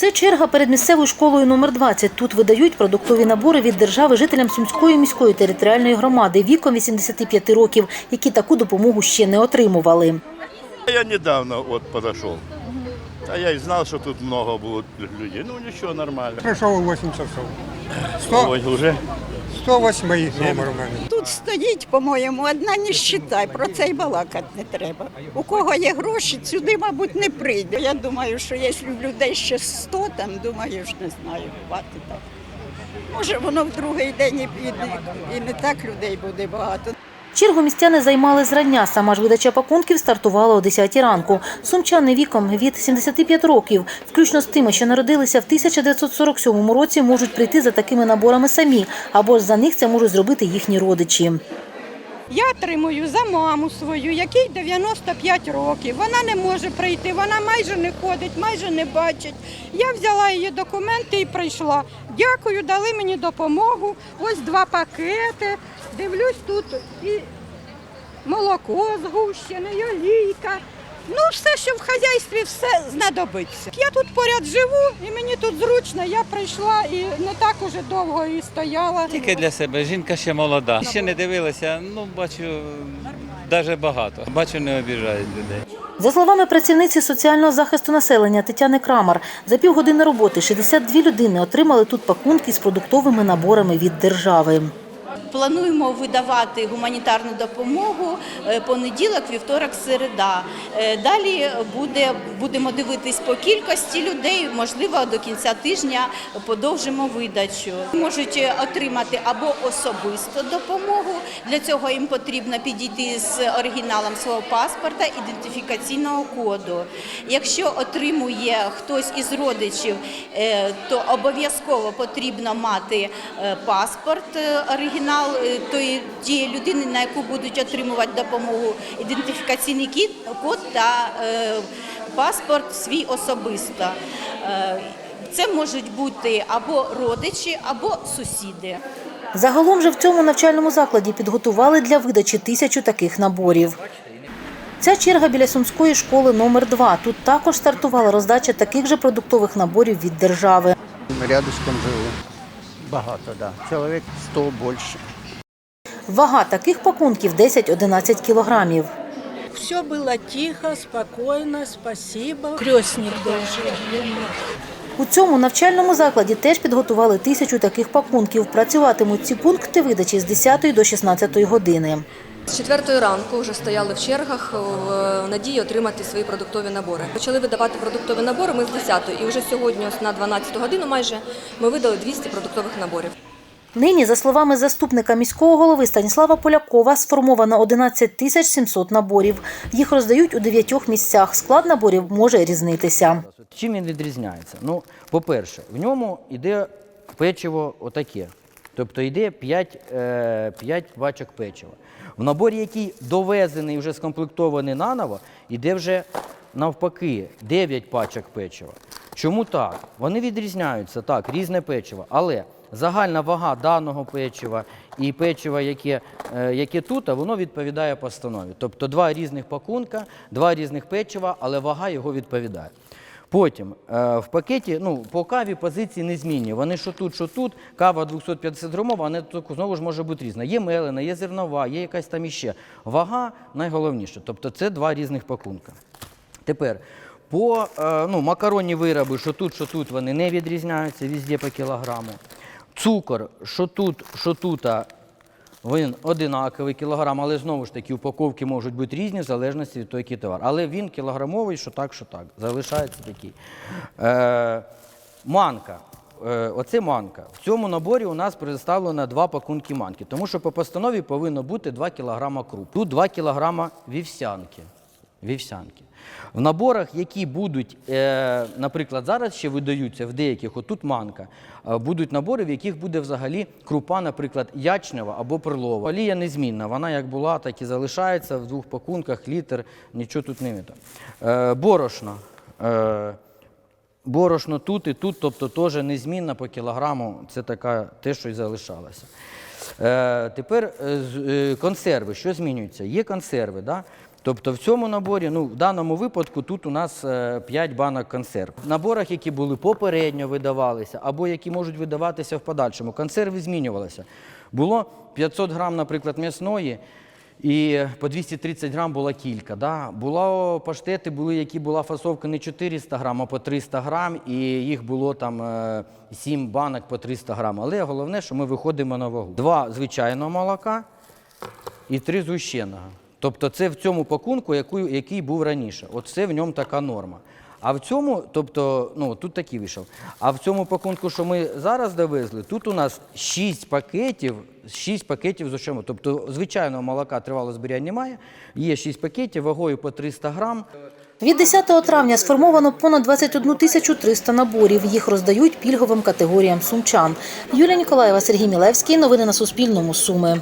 Це черга перед місцевою школою номер 20. Тут видають продуктові набори від держави жителям Сумської міської територіальної громади віком 85 років, які таку допомогу ще не отримували. Я недавно от підійшов. А я и знал, что тут много будет людей. Ну ничего, нормально. Прийшов у 8 часов. 100, Ой, уже 108 номер у мене. Тут стоїть, по-моєму, одна ніщита, про це й балакати не треба. У кого є гроші, сюди, мабуть, не прийде. Я думаю, що якщо людей ще 100, там, думаю, ж не знаю, хватить так. Може, воно в другий день і піде, і не так людей буде багато. Чергу містяни займали зрання. Сама ж видача пакунків стартувала о 10 ранку. Сумчани віком від 75 років, включно з тими, що народилися в 1947 році, можуть прийти за такими наборами самі, або ж за них це можуть зробити їхні родичі. Я тримую за маму свою, якій 95 років. Вона не може прийти, вона майже не ходить, майже не бачить. Я взяла її документи і прийшла. Дякую, дали мені допомогу. Ось два пакети. Дивлюсь тут і молоко згущене, і олійка. Ну, все, що в хазяйстві, все знадобиться. Я тут поряд живу і мені тут зручно. Я прийшла і не так уже довго і стояла. Тільки для себе. Жінка ще молода. Ще не дивилася, ну бачу навіть багато. Бачу, не обіжають людей. За словами працівниці соціального захисту населення Тетяни Крамар, за півгодини роботи 62 людини отримали тут пакунки з продуктовими наборами від держави. Плануємо видавати гуманітарну допомогу е, понеділок, вівторок, середа. Е, Далі буде, будемо дивитись по кількості людей. Можливо, до кінця тижня подовжимо видачу. Можуть е, отримати або особисту допомогу. Для цього їм потрібно підійти з оригіналом свого паспорта, ідентифікаційного коду. Якщо отримує хтось із родичів, то обов'язково потрібно мати паспорт оригінал е, тої тієї людини, на яку будуть отримувати допомогу, ідентифікаційний кіт- код та е, паспорт свій особисто. Е, Це можуть бути або родичі, або сусіди. Загалом же в цьому навчальному закладі підготували для видачі тисячу таких наборів. Ця черга біля сумської школи номер 2 Тут також стартувала роздача таких же продуктових наборів від держави. Рядышком живу. Багато, да. Чоловік 100 більше. Вага таких пакунків 10-11 кілограмів. Все було тихо, спокійно, спасибо. Крестник должен. У цьому навчальному закладі теж підготували тисячу таких пакунків. Працюватимуть ці пункти видачі з 10 до 16 години. З четвертої ранку вже стояли в чергах в надії отримати свої продуктові набори. Почали видавати продуктові набори ми з 10 і вже сьогодні, на 12 годину майже, ми видали 200 продуктових наборів. Нині, за словами заступника міського голови Станіслава Полякова, сформовано 11 тисяч 700 наборів. Їх роздають у дев'ятьох місцях. Склад наборів може різнитися. Чим він відрізняється? Ну, по-перше, в ньому йде печиво отаке. Тобто йде 5, е, 5 пачок печива. В наборі, який довезений, вже скомплектований наново, йде вже навпаки 9 пачок печива. Чому так? Вони відрізняються, так, різне печиво, але загальна вага даного печива і печива, яке, е, яке тут, воно відповідає постанові. Тобто два різних пакунка, два різних печива, але вага його відповідає. Потім е, в пакеті, ну, по каві позиції не змінні. Вони що тут, що тут, кава 250 грамова, вона знову ж може бути різна. Є мелена, є зернова, є якась там іще. Вага найголовніше. Тобто це два різних пакунка. Тепер по е, ну, макаронні вироби, що тут, що тут, вони не відрізняються везде по кілограму. Цукор, що тут, що тут, він одинаковий кілограм, але знову ж таки упаковки можуть бути різні в залежності від того, який товар. Але він кілограмовий, що так, що так. Залишається такий. Е, манка. Е, оце манка. В цьому наборі у нас представлено два пакунки манки, тому що по постанові повинно бути 2 кг круп. Тут 2 кг вівсянки. Вівсянки. В наборах, які будуть, е, наприклад, зараз ще видаються в деяких, отут манка, е, будуть набори, в яких буде взагалі крупа, наприклад, ячнева або перлова. Олія незмінна, вона як була, так і залишається в двох пакунках, літр, нічого тут не мито. Е, борошно. Борошно тут і тут, тобто теж незмінна по кілограму, це така те, що й залишалося. Тепер консерви. Що змінюється? Є консерви. Да? Тобто в цьому наборі, ну в даному випадку, тут у нас 5 банок консерв. В наборах, які були попередньо видавалися, або які можуть видаватися в подальшому, консерви змінювалися. Було 500 грам, наприклад, м'ясної. І по 230 грам була кілька. Да? Було паштети, були, які була фасовка не 400 грам, а по 300 грам, і їх було там 7 банок по 300 грам. Але головне, що ми виходимо на вагу. Два звичайного молока і три згущеного. Тобто це в цьому пакунку, яку- який був раніше. От це в ньому така норма. А в цьому, тобто, ну тут такий вийшов. А в цьому пакунку, що ми зараз довезли, тут у нас 6 пакетів, 6 пакетів з ущому. Тобто звичайного молока тривалого зберігання немає. Є 6 пакетів вагою по 300 грам. Від 10 травня сформовано понад 21 тисячу 300 наборів. Їх роздають пільговим категоріям сумчан. Юлія Ніколаєва, Сергій Мілевський. Новини на Суспільному. Суми.